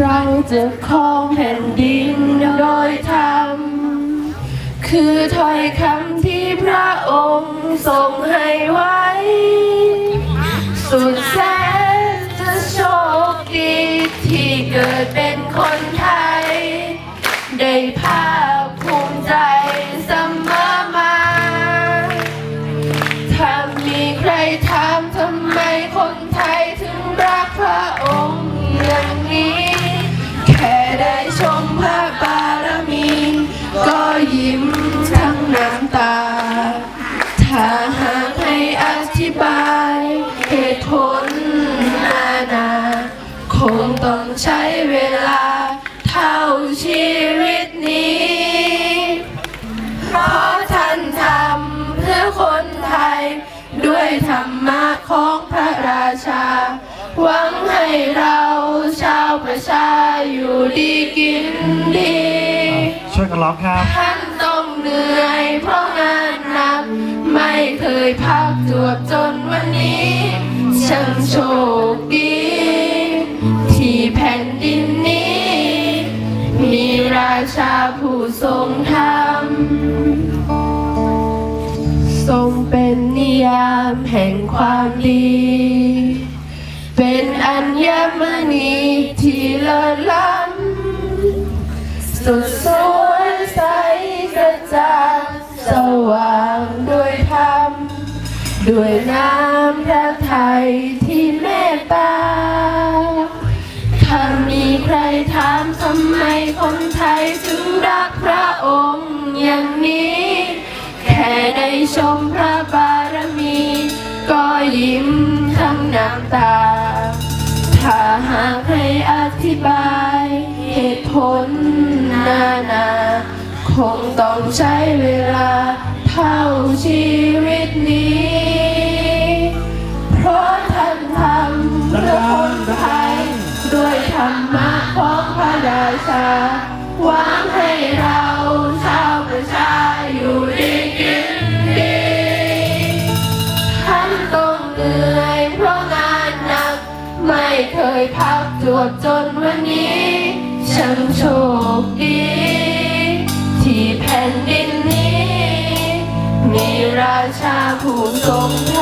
เราจะครองแผ่นดินโดยธรรม คือถ้อยคำที่พระองค์ทรงให้ไว้ สุดแสนจะโชคดีที่เกิดเป็น ตา ถ้าหากให้อธิบายเหตุผลนานา คงต้องใช้เวลาเท่าชีวิตนี้ เพราะท่านทำเพื่อคนไทย ด้วยธรรมะของพระราชา หวังให้เราชาวประชาอยู่ดีกินดี ช่วยกันร้องครับ ท่านต้อง เหนื่อยเพราะงานหนัก ไม่เคยพักจวบจนวันนี้ช่างโชคดี ที่แผ่นดินนี้ มีราชาผู้ทรงธรรมทรงเป็นนิยามแห่งความดี เป็นอัญมณีที่เลิศล้ำสุดสว ด้วยน้ำพระทัยที่เมตตา ถ้ามีใครถามทำไมคนไทยถึงรักพระองค์อย่างนี้ แค่ได้ชมพระบารมี ก็ยิ้มทั้งน้ำตา ถ้าหากให้อธิบายเหตุผลนานา คงต้องใช้เวลาเท่าชีวิตนี้ รรมะของพระราชาหวังให้เราชาวประชาอยู่ดีกินดีท่านต้องเหนื่อยเพราะงานหนัก ไม่เคยพักจวบจนวันนี้ช่างโชคดี ที่แผ่นดินนี้ มีราชาผู้ทรงธ